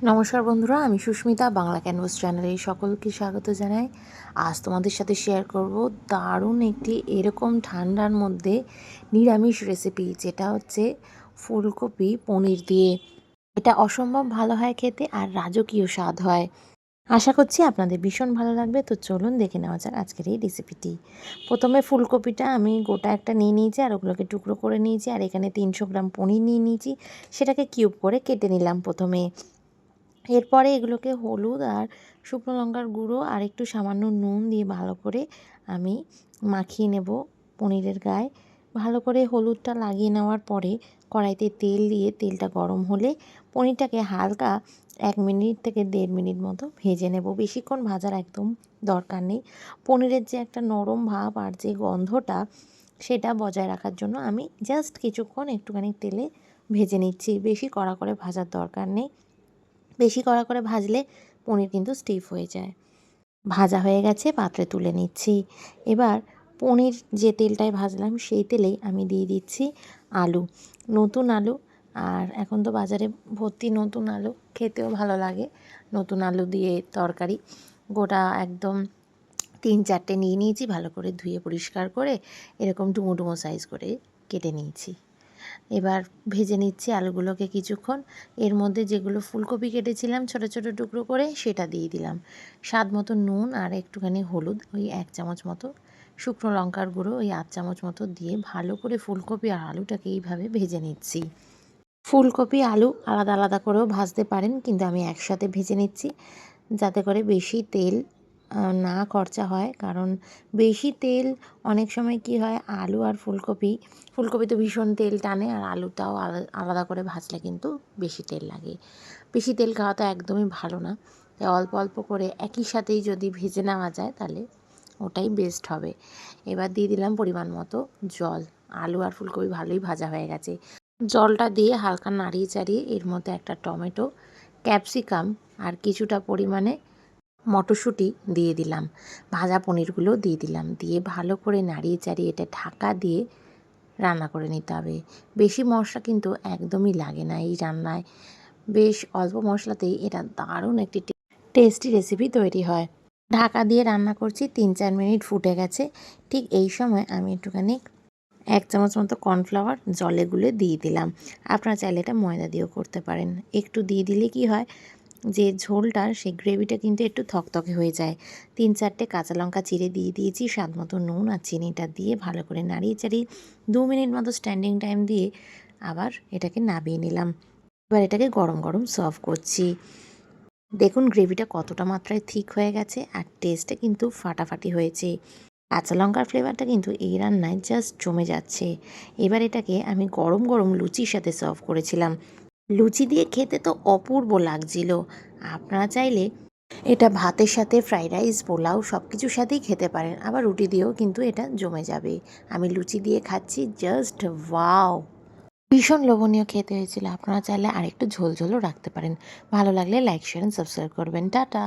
নমস্কার বন্ধুরা, আমি সুস্মিতা, বাংলা ক্যানভাস চ্যানেলে সকলকে স্বাগত জানাই। আজ তোমাদের সাথে শেয়ার করব দারুণ একটি এরকম ঠান্ডার মধ্যে নিরামিষ রেসিপি যেটা হচ্ছে ফুলকপি পনির দিয়ে। এটা অসম্ভব ভালো হয় খেতে আর রাজকীয় স্বাদ হয়। আশা করছি আপনাদের ভীষণ ভালো লাগবে, তো চলুন দেখে নেওয়া যাক আজকের এই রেসিপিটি প্রথমে ফুলকপিটা আমি গোটা একটা নিয়ে নিয়েছি আর ওগুলোকে টুকরো করে নিয়েছি আর এখানে তিনশো গ্রাম পনির নিয়ে নিয়েছি। সেটাকে কিউব করে কেটে নিলাম প্রথমে। এরপরে এগুলোকে হলুদ আর শুকনো লঙ্কার গুঁড়ো আর একটু সামান্য নুন দিয়ে ভালো করে আমি মাখিয়ে নেব পনিরের গায়ে। ভালো করে হলুদটা লাগিয়ে নেওয়ার পরে কড়াইতে তেল দিয়ে তেলটা গরম হলে পনিরটাকে হালকা এক মিনিট থেকে দেড় মিনিট মতো ভেজে নেব। বেশিক্ষণ ভাজার একদম দরকার নেই। পনিরের যে একটা নরম ভাব আর যে গন্ধটা সেটা বজায় রাখার জন্য আমি জাস্ট কিছুক্ষণ একটুখানি তেলে ভেজে নিচ্ছি। বেশি কড়া করে ভাজার দরকার নেই। বেশি কড়া করে ভাজলে পনির কিন্তু স্টিফ হয়ে যায়। ভাজা হয়ে গেছে, পাত্রে তুলে নিচ্ছি। এবার পনির যে তেলটায় ভাজলাম সেই তেলেই আমি দিয়ে দিচ্ছি আলু। নতুন আলু, আর এখন তো বাজারে ভর্তি নতুন আলু, খেতেও ভালো লাগে। নতুন আলু দিয়ে তরকারি, গোটা একদম তিন চারটে নিয়ে নিয়েছি, ভালো করে ধুয়ে পরিষ্কার করে এরকম ডুমো ডুমো সাইজ করে কেটে নিয়েছি। এবার ভেজে নিচ্ছি আলুগুলোকে কিছুক্ষণ। এর মধ্যে যেগুলো ফুলকপি কেটেছিলাম ছোট ছোট টুকরো করে সেটা দিয়ে দিলাম। স্বাদ মতো নুন আর একটুখানি হলুদ, ওই এক চামচ মতো। শুকনো লঙ্কার গুঁড়ো, ওই আধ চামচ মতো দিয়ে ভালো করে ফুলকপি আর আলুটাকে এইভাবে ভেজে নিচ্ছি। ফুলকপি, আলু আলাদা আলাদা করেও ভাজতে পারেন, কিন্তু আমি একসাথে ভেজে নিচ্ছি। যাতে করে বেশি তেল না খরচা হয়। কারণ বেশি তেল, অনেক সময় কি হয়, আলু আর ফুলকপি ফুলকপি তো ভীষণ তেল টানে আর আলুটাও আলাদা করে ভাজলে কিন্তু বেশি তেল লাগে। বেশি তেল খাওয়া তো একদমই ভালো না। তাই অল্প অল্প করে একই সাথেই যদি ভেজে নেওয়া যায় তাহলে ওটাই বেস্ট হবে। এবার দিয়ে দিলাম পরিমাণ মতো জল। আলু আর ফুলকপি ভালোই ভাজা হয়ে গেছে। জলটা দিয়ে হালকা নাড়িয়ে চাড়িয়ে এর মধ্যে একটা টমেটো, ক্যাপসিকাম আর কিছুটা পরিমাণে মটরশুঁটি দিয়ে দিলাম। ভাজা পনিরগুলো দিয়ে দিলাম। দিয়ে ভালো করে নাড়িয়ে চাড়িয়ে এটা ঢাকা দিয়ে রান্না করে নিতে হবে। বেশি মশলা কিন্তু একদমই লাগে না এই রান্নায়। বেশ অল্প মশলাতেই এটা দারুণ একটি টেস্টি রেসিপি তৈরি হয়। ঢাকা দিয়ে রান্না করছি তিন চার মিনিট ফুটে গেছে। ঠিক এই সময় আমি একটুখানি এক চামচ মতো কর্নফ্লাওয়ার জলে গুলে দিয়ে দিলাম। আপনারা চাইলে এটা ময়দা দিয়েও করতে পারেন। একটু দিয়ে দিলে কি হয়? যে ঝোলটা, সেই গ্রেভিটা কিন্তু একটু থকথকে হয়ে যায়। তিন চারটে কাঁচা লঙ্কা চিড়ে দিয়ে দিয়েছি, স্বাদ মতো নুন আর চিনিটা দিয়ে ভালো করে নাড়িয়ে চাড়িয়ে দু মিনিট মতো স্ট্যান্ডিং টাইম দিয়ে আবার এটাকে নাবিয়ে নিলাম। এবার এটাকে গরম গরম সার্ভ করছি। দেখুন গ্রেভিটা কতটা মাত্রায় ঠিক হয়ে গেছে আর টেস্টটা কিন্তু ফাটাফাটি হয়েছে। কাঁচা লঙ্কার ফ্লেভারটা কিন্তু এই রান্নায় জাস্ট জমে যাচ্ছে। এবার এটাকে আমি গরম গরম লুচির সাথে সার্ভ করেছিলাম। লুচি দিয়ে খেতে তো অপূর্ব লাগছিল। আপনারা চাইলে এটা ভাতের সাথে ফ্রাইড রাইস, পোলাও সব কিছুর সাথেই খেতে পারেন, আবার রুটি দিয়েও কিন্তু এটা জমে যাবে। আমি লুচি দিয়ে খাচ্ছি, জাস্ট ওয়াও! ভীষণ লোভনীয় খেতে হয়েছিল। আপনারা চাইলে আরেকটু ঝোল ঝোলও রাখতে পারেন। ভালো লাগলে লাইক, শেয়ার সাবস্ক্রাইব করবেন। টাটা!